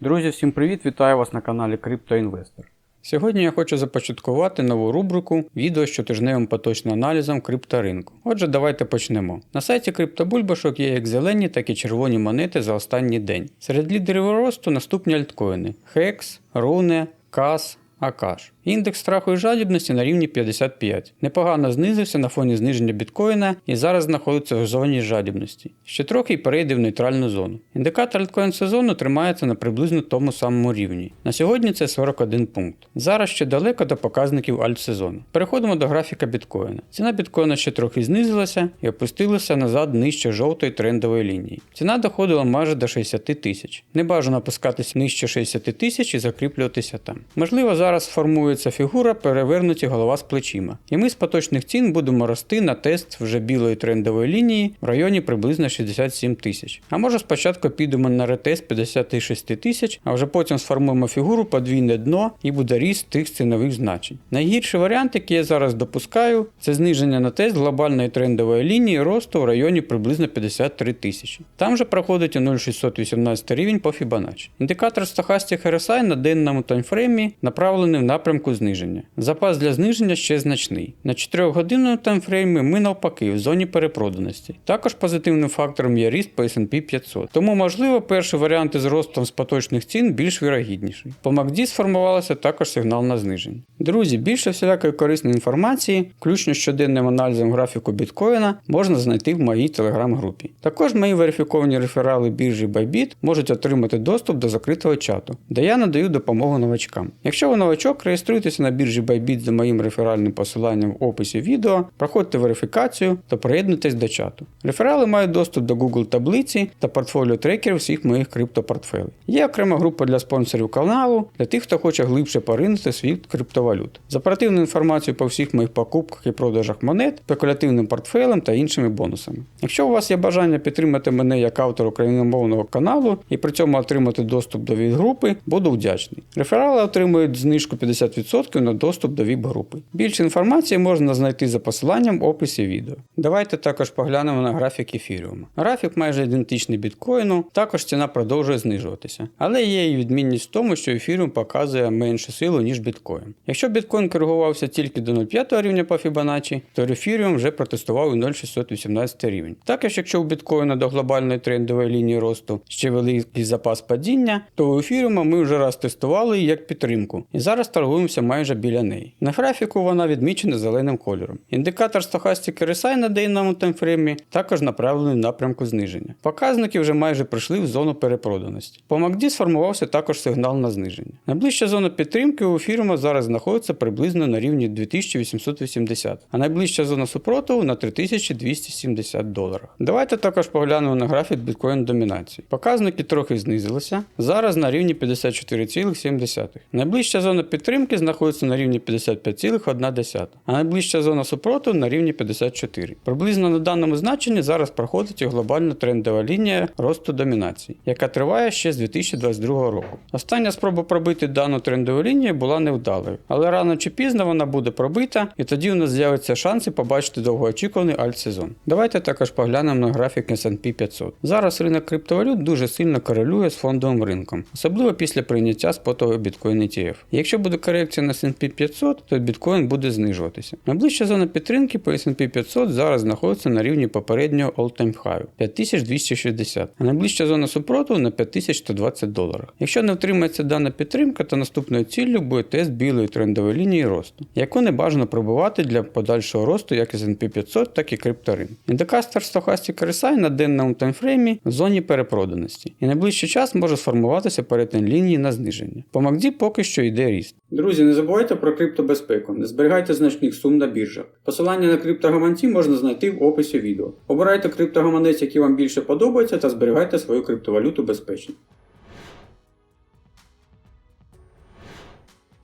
Друзі, всім привіт! Вітаю вас на каналі CryptoInvestor. Сьогодні я хочу започаткувати нову рубрику відео з щотижневим поточним аналізом крипторинку. Отже, давайте почнемо. На сайті криптобульбашок є як зелені, так і червоні монети за останній день. Серед лідерів росту наступні альткоїни: HEX, Rune, CAS, Акаш. Індекс страху і жадібності на рівні 55. Непогано знизився на фоні зниження біткоїна і зараз знаходиться в зоні жадібності. Ще трохи й перейде в нейтральну зону. Індикатор альткоін сезону тримається на приблизно тому самому рівні. На сьогодні це 41 пункт. Зараз ще далеко до показників альтсезону. Переходимо до графіка біткоїна. Ціна біткоїна ще трохи знизилася і опустилася назад нижче жовтої трендової лінії. Ціна доходила майже до 60 тисяч. Не бажано опускатися нижче 60 тисяч і закріплюватися там. Можливо, зараз формується фігура перевернуті голова з плечима. І ми з поточних цін будемо рости на тест вже білої трендової лінії в районі приблизно 67 тисяч. А може спочатку підемо на ретест 56 тисяч, а вже потім сформуємо фігуру подвійне дно і буде ріст тих цінових значень. Найгірший варіант, який я зараз допускаю, це зниження на тест глобальної трендової лінії росту в районі приблизно 53 тисячі. Там же проходить у 0,618 рівень по Fibonacci. Індикатор Stochastic RSI на денному таймфреймі направлений в напрямку зниження. Запас для зниження ще значний. На 4 годинному таймфреймі ми навпаки в зоні перепроданості. Також позитивним фактором є ріст по S&P 500. Тому, можливо, перший варіант із ростом з поточних цін більш вірогідніший. По MACD сформувалося також сигнал на зниження. Друзі, більше всілякої корисної інформації, включно з щоденним аналізом графіку біткоїна, можна знайти в моїй телеграм-групі. Також мої верифіковані реферали біржі Bybit можуть отримати доступ до закритого чату, де я надаю допомогу новачкам. Якщо ви новачок, реєструйтеся на біржі Bybit за моїм реферальним посиланням в описі відео, проходьте верифікацію та приєднуйтесь до чату. Реферали мають доступ до Google таблиці та портфоліо трекерів всіх моїх криптопортфелей. Є окрема група для спонсорів каналу, для тих, хто хоче глибше поринути світ криптовалют. З оперативною інформацією по всіх моїх покупках і продажах монет, спекулятивним портфелем та іншими бонусами. Якщо у вас є бажання підтримати мене як автор україномовного каналу і при цьому отримати доступ до ВІП-групи, буду вдячний. Реферали отримують знижку 50% на доступ до ВІП-групи. Більше інформації можна знайти за посиланням в описі відео. Давайте також поглянемо на графік ефіріуму. Графік майже ідентичний біткоїну, також ціна продовжує знижуватися. Але є і відмінність в тому, що ефіріум показує меншу силу, ніж біткоін. Якщо біткоін коригувався тільки до 0,5 рівня по Fibonacci, то ефіріум вже протестував у 0,618 рівень. Також, якщо у біткоїна до глобальної трендової лінії росту ще великий запас падіння, то у ефіріума ми вже раз тестували як підтримку, і зараз торгуємося майже біля неї. На графіку вона відмічена зеленим кольором. Індикатор Stochastic RSI на денному таймфреймі також направлений в напрямку зниження. Показники вже майже прийшли в зону перепроданості. По MACD сформувався також сигнал на зниження. Найближча зона підтримки у фірма зараз знаходиться приблизно на рівні 2880, а найближча зона супротиву на 3270 доларах. Давайте також поглянемо на графік біткоін домінації. Показники трохи знизилися, зараз на рівні 54,7. Найближча зона підтримки знаходиться на рівні 55,1, а найближча зона супротиву на рівні 54. Приблизно на даному значенні зараз проходить і глобальна трендова лінія росту домінації, яка триває ще з 2022 року. Остання спроба пробити дану трендову лінію була невдалою, але рано чи пізно вона буде пробита, і тоді у нас з'явиться шанси побачити довгоочікуваний альтсезон. Давайте також поглянемо на графік S&P 500. Зараз ринок криптовалют дуже сильно корелює з фондовим ринком, особливо після прийняття спотового біткоін ETF. Якщо буде корекція на S&P 500, то біткоін буде знижуватися. Найближча зона підтримки по S&P 500 зараз знаходиться на рівні попереднього all-time high 5260, а найближча зона супротиву на 5120 доларів. Якщо не втримається дана підтримка, то наступною ціллю буде тест білої трендової лінії росту, яку не бажано пробувати для подальшого росту як S&P 500, так і крипторин. Індикатор Stochastic RSI на денному таймфреймі в зоні перепроданості, і найближчий час може сформуватися перетин лінії на зниження. По MACD поки що йде ріст. Друзі, не забувайте про криптобезпеку, не зберігайте значних сум на біржах. Посилання на криптогаманці можна знайти в описі відео. Обирайте криптогаманець, який вам більше подобається, та зберігайте свою криптовалюту безпечно.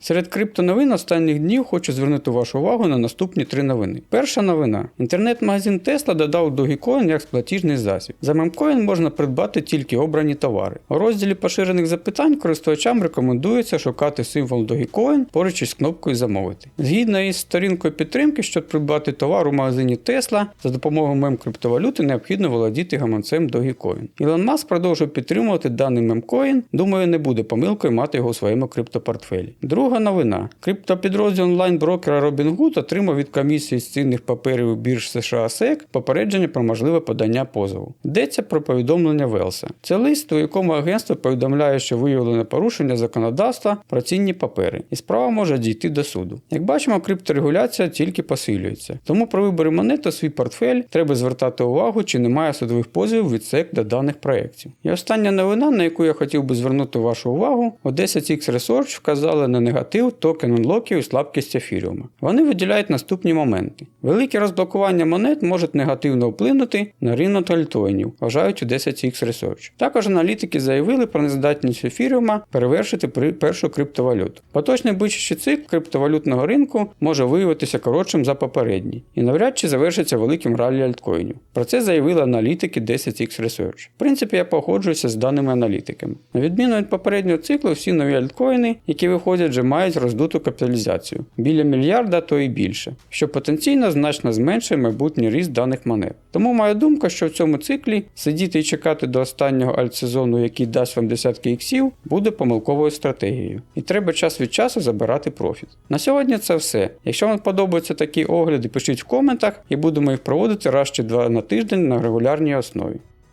Серед криптоновин останніх днів хочу звернути вашу увагу на наступні три новини. Перша новина: інтернет-магазин Tesla додав Dogecoin як сплатіжний засіб. За мемкоін можна придбати тільки обрані товари. У розділі поширених запитань користувачам рекомендується шукати символ Dogecoin поруч із кнопкою Замовити. Згідно із сторінкою підтримки, щоб придбати товар у магазині Tesla, за допомогою мем криптовалюти необхідно володіти гаманцем Dogecoin. Ілон Маск продовжує підтримувати даний мемкоін. Думаю, не буде помилкою мати його у своєму криптопортфелі. Друга новина: криптопідрозділ онлайн-брокера Robinhood отримав від комісії з цінних паперів бірж США SEC попередження про можливе подання позову. Йдеться про повідомлення Велса. Це лист, у якому агентство повідомляє, що виявлено порушення законодавства про цінні папери, і справа може дійти до суду. Як бачимо, крипторегуляція тільки посилюється. Тому при виборі монет у свій портфель треба звертати увагу, чи немає судових позовів від SEC до даних проєктів. І остання новина, на яку я хотів би звернути вашу увагу, у 10X Research вказали на негатив токен унлоків і слабкість ефіріума. Вони виділяють наступні моменти. Велике розблокування монет можуть негативно вплинути на ринок альтоїнів, вважають у 10X Research. Також аналітики заявили про нездатність ефіріума перевершити першу криптовалюту. Поточний бичачий цикл криптовалютного ринку може виявитися коротшим за попередній і навряд чи завершиться великим раллі альткоїнів. Про це заявили аналітики 10X Research. В принципі, я погоджуюся з даними аналітиками. На відміну від попереднього циклу, всі нові альткоїни, які виходять, вже мають роздуту капіталізацію біля мільярда, то і більше, що потенційно значно зменшує майбутній ріст даних монет. Тому моя думка, що в цьому циклі сидіти і чекати до останнього альтсезону, який дасть вам десятки іксів, буде помилковою стратегією. І треба час від часу забирати профіт. На сьогодні це все. Якщо вам подобаються такі огляди, пишіть в коментах і будемо їх проводити раз чи два на тиждень на регулярній основі.